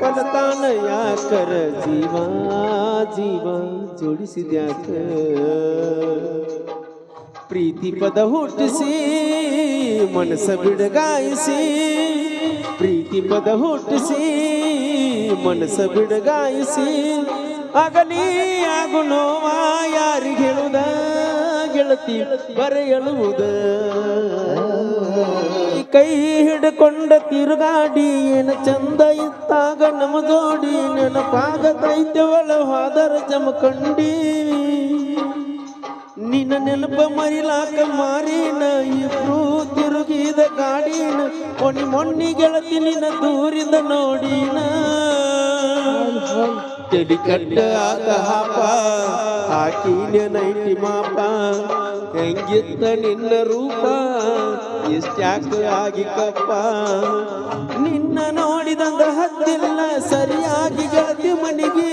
ಕೊಲತಾನ ಯಾಕರ ಜೀವ ಜೀವ ಜೋಡಿಸಿದ್ಯಾಕ? ಪ್ರೀತಿ ಪದ ಹುಟ್ಟಿಸಿ, ಮನಸ್ಸ ಬಿಡಗಾಯಿಸಿ, ಪ್ರೀತಿ ಪದ ಹುಟ್ಟಿಸಿ, ಮನಸ್ಸ ಬಿಡಗಾಯಿಸಿ ಅಗಲಿ ಆಗು ನೋವ ಯಾರಿಗೆ ಹೇಳುದ? ಗೆಳತಿ ಬರೆಯಳುವುದ ಕೈ ಹಿಡ್ಕೊಂಡ ತಿರುಗಾಡಿ ಏನ ಚಂದ ಇತ್ತಾಗ ನಮ್ಮ ಜೋಡಿ ನೆನಪಾಗತೈತೆ ದೈತ್ಯವಳ ಹಾದರ ಜಮಕಂಡಿ ನಿನ್ನ ನೆನಪ ಮರಿಲಾಕ ಮಾರಿನ ಇಬ್ರು ತಿರುಗಿದ ಗಾಡಿನ ಮೊನ್ನಿ ಮೊನ್ನಿ ಗೆಳತಿ ನಿನ್ನ ದೂರಿದ ನೋಡಿನ. ತೆಡಿ ಕಟ್ಟ ಆಗ ಹಾಪ ಹಾಕಿನ ನೈಟಿ ಮಾಪ, ಹೆಂಗಿತ್ತ ನಿನ್ನ ರೂಪ, ಎಷ್ಟ್ಯಾಕ ಆಗಿ ಕಪ್ಪ. ನಿನ್ನ ನೋಡಿದಂಗ ಹತ್ತಿಲ್ಲ, ಸರಿಯಾಗಿ ಗೆಳತಿ ಮನೆಗೆ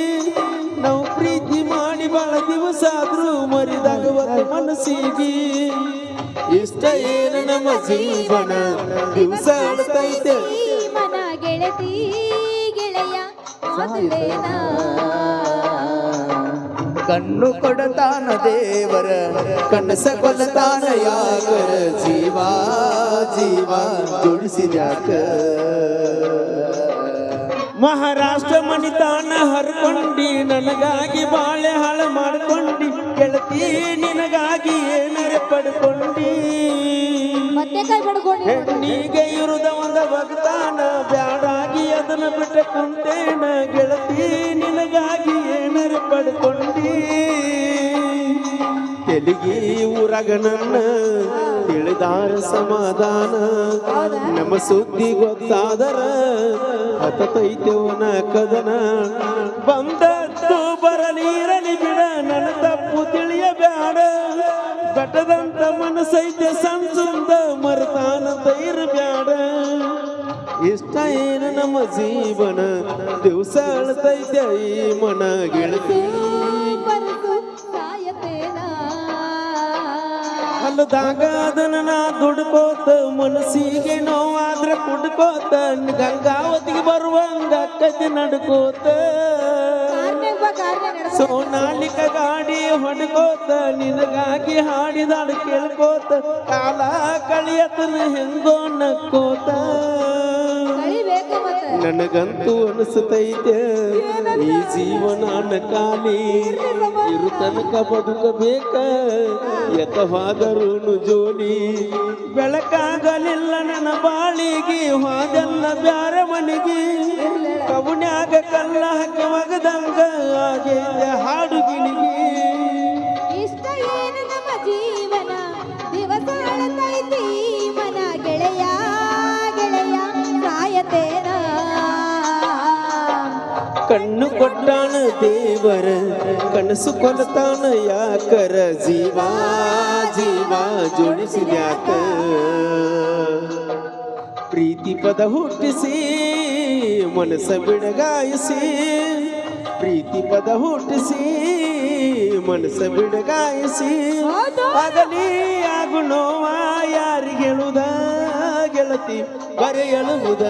ನಾವು ಪ್ರೀತಿ ಮಾಡಿ ಬಹಳ ದಿವಸ ಆದ್ರೂ ಮರಿದಾಗ ಒಂದು ಮನಸ್ಸಿಗೆ. ಇಷ್ಟ ಏನು ನಮ್ಮ ಜೀವನ, ದಿವಸ ಗೆಳತಿ ಗೆಳೆಯ ಕಣ್ಣು ಕೊಡತಾನ ದೇವರ ಕನಸ ಕೊಡತಾನ ಯಾಕರ ಜೀವ ಜೀವ ಜೋಡಿಸಿದ್ಯಾಕ ಮಹಾರಾಷ್ಟ್ರ ಮಣಿತಾನ ಹರ್ಕೊಂಡಿ ನನಗಾಗಿ ಬಾಳೆ ಹಾಳು ಮಾಡ್ಕೊಂಡಿ ಕೆಳತಿ ನಿನಗಾಗಿ ಏನರೆ ಪಡ್ಕೊಂಡಿ. ಮತ್ತೆ ಕೈ ಬಡ್ಕೊಂಡು? ಹೆಣ್ಣಿಗೆ ಇರುದ ಒಂದ ಭಕ್ತಾನ ಬ್ಯಾಡಾಗಿ ಅದನ್ನ ಬಿಟ್ಟ ಕುಂತೇನ ಗೆಳತಿ? ಏನರೆ ತೆಲುಗಿ ಊರಾಗ ನನ್ನ ತಿಳಿದಾರ ಸಮಾಧಾನ? ನಮ್ಮ ಸುದ್ದಿ ಗೊತ್ತಾದರ ಹತತೈತೆವನ ಕದನ? ಬಂದತ್ತು ಬರಲಿರಲಿ ಬಿಡ ನನ್ನ ತಪ್ಪು ತಿಳಿಯಬೇಡ. ಬೆಟ್ಟದಂತ ಮನಸ್ಸೈತೆ ಸಂಸುಂದ ಮರತಾನಂತ ಇರಬ್ಯಾಡ ಇಷ್ಟ ಏನು ನಮ್ಮ ಜೀವನ ದಿವಸ ಅಳ್ತೈತೆ ಈ ಮನ ಅಲ್ಲದಾಗ ಅದನ್ನ ನಾ ದುಡ್ಕೋತ ಮನಸ್ಸಿಗೆ ನೋವಾದ್ರೆ ಕುಡ್ಕೋತ ಗಂಗಾವತಿಗೆ ಬರುವಂಗ ಕತಿ ನಡ್ಕೋತ. ಸೋನಾಲಿಕ ಗಾಡಿ ಹೊಡ್ಕೋತ ನಿನಗಾಗಿ ಹಾಡಿದಾಡು ಕೇಳ್ಕೋತ ಕಾಲ ಕಳಿಯತನ ಹೆಂಗೋ ನಕ್ಕೋತ ನನಗಂತೂ ಅನಿಸ್ತೈತೆ. ಈ ಜೀವನ ಖಾಲಿ ಇರು ತನಕ ಬದುಕಬೇಕ. ಯಥವಾದರೂ ಜೋಲಿ ಬೆಳಕಾಗಲಿಲ್ಲ ನನ್ನ ಬಾಳಿಗೆ, ಹೋದೆಲ್ಲ ಬ್ಯಾರ ಮನೆಗೆ. ಕವನ್ಯಾಗ ಕಲ್ಲ ಹಾಕಿ ಮಗದಂಗ ಹಾಡುಗಿಣಿಗೆ ಹಾಡು ಗಿಣಿಗೆ ಇಷ್ಟ ಏನು ನಮ್ಮ ಜೀವನ ಕಣ್ಣು ಕೊಟ್ಟಾನ ದೇವರ, ಕನಸು ಕೊಲತಾನ ಯಾಕರ ಜೀವ ಜೀವ ಜೋಡಿಸಿದ್ಯಾಕ ಪ್ರೀತಿ ಪದ ಹುಟ್ಟಿಸಿ, ಮನಸ ಬಿಡಗಾಯಿಸಿ, ಪ್ರೀತಿ ಪದ ಹುಟ್ಟಿಸಿ, ಮನಸ ಬಿಡಗಾಯಿಸಿ. ಅದಲಿ ಆಗು ನೋವ ಯಾರಿಗೆಳುದ ಗೆಳತಿ ಬರೆಯಳುವುದ